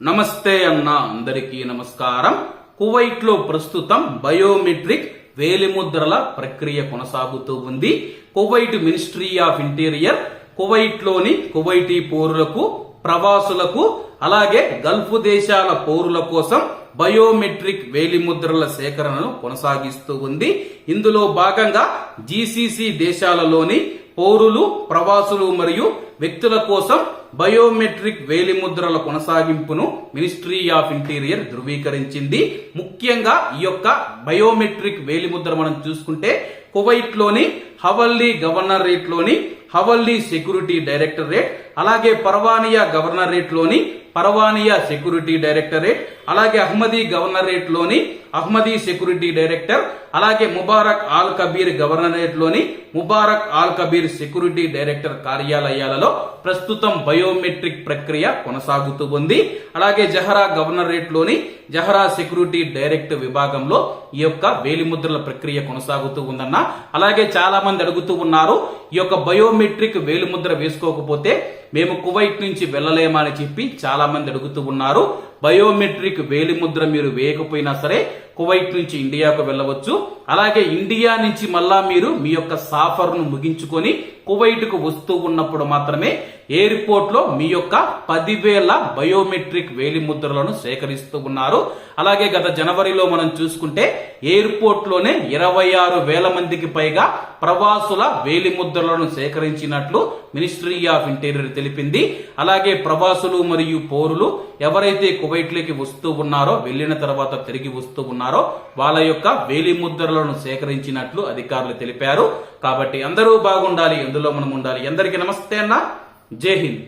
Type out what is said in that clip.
నమస్తే అన్న అందరికీ నమస్కారం. కువైట్లో ప్రస్తుతం బయోమెట్రిక్ వేలిముద్రల ప్రక్రియ కొనసాగుతూ ఉంది. కువైట్ మినిస్ట్రీ ఆఫ్ ఇంటీరియర్ కువైట్లోని కువైటీ పౌరులకు ప్రవాసులకు అలాగే గల్ఫ్ దేశాల పౌరుల కోసం బయోమెట్రిక్ వేలిముద్రల సేకరణను కొనసాగిస్తూ ఉంది. ఇందులో భాగంగా జీసీసీ దేశాలలోని పౌరులు ప్రవాసులు మరియు వ్యక్తుల కోసం బయోమెట్రిక్ వేలిముద్రల కొనసాగింపును మినిస్ట్రీ ఆఫ్ ఇంటీరియర్ ధృవీకరించింది. ముఖ్యంగా ఈ యొక్క బయోమెట్రిక్ వేలిముద్ర మనం చూసుకుంటే కువైట్లోని హవల్లీ గవర్నరేట్లోని హవల్లీ సెక్యూరిటీ డైరెక్టరేట్ అలాగే పర్వానియా గవర్నరేట్లోని పర్వానియా సెక్యూరిటీ డైరెక్టరేట్ అలాగే అహ్మదీ గవర్నరేట్లోని అహ్మదీ సెక్యూరిటీ డైరెక్టర్ అలాగే Mubarak Al Kabeer గవర్నరేట్లోని Mubarak Al Kabeer security director కార్యాలయాలలో ప్రస్తుతం బయోమెట్రిక్ ప్రక్రియ కొనసాగుతూ ఉంది. అలాగే జహరా గవర్నరేట్లోని జహరా సెక్యూరిటీ డైరెక్ట్ విభాగంలో ఈ యొక్క వేలిముద్రల ప్రక్రియ కొనసాగుతూ ఉందన్న అలాగే చాలా మంది అడుగుతూ ఉన్నారు ఈ యొక్క బయోమెట్రిక్ వేలుముద్ర వేసుకోకపోతే మేము కువైట్ నుంచి వెళ్ళలేమని చెప్పి చాలా మంది అడుగుతూ ఉన్నారు. బయోమెట్రిక్ వేలిముద్ర మీరు వేయకపోయినా సరే కువైట్ నుంచి ఇండియాకు వెళ్ళవచ్చు. అలాగే ఇండియా నుంచి మళ్ళా మీరు మీ యొక్క సాఫర్ను ముగించుకొని కువైట్కు వస్తూ ఉన్నప్పుడు మాత్రమే ఎయిర్పోర్ట్లో మీ యొక్క పదివేల బయోమెట్రిక్ వేలిముద్రలను సేకరిస్తూ ఉన్నారు. అలాగే గత జనవరిలో మనం చూసుకుంటే ఎయిర్పోర్ట్లోనే ఇరవై ఆరు వేల మందికి పైగా ప్రవాసుల వేలిముద్రలను సేకరించినట్లు మినిస్ట్రీ ఆఫ్ ఇంటీరియర్ తెలిపింది. అలాగే ప్రవాసులు మరియు పౌరులు ఎవరైతే కువైట్లోకి వస్తూ ఉన్నారో వెళ్ళిన తర్వాత తిరిగి వస్తూ ఉన్నారో వాళ్ళ యొక్క వేలిముద్రలను సేకరించినట్లు అధికారులు తెలిపారు. కాబట్టి అందరూ బాగుండాలి ఎందులో మనం ఉండాలి? అందరికీ నమస్తే అన్న. జై హింద్.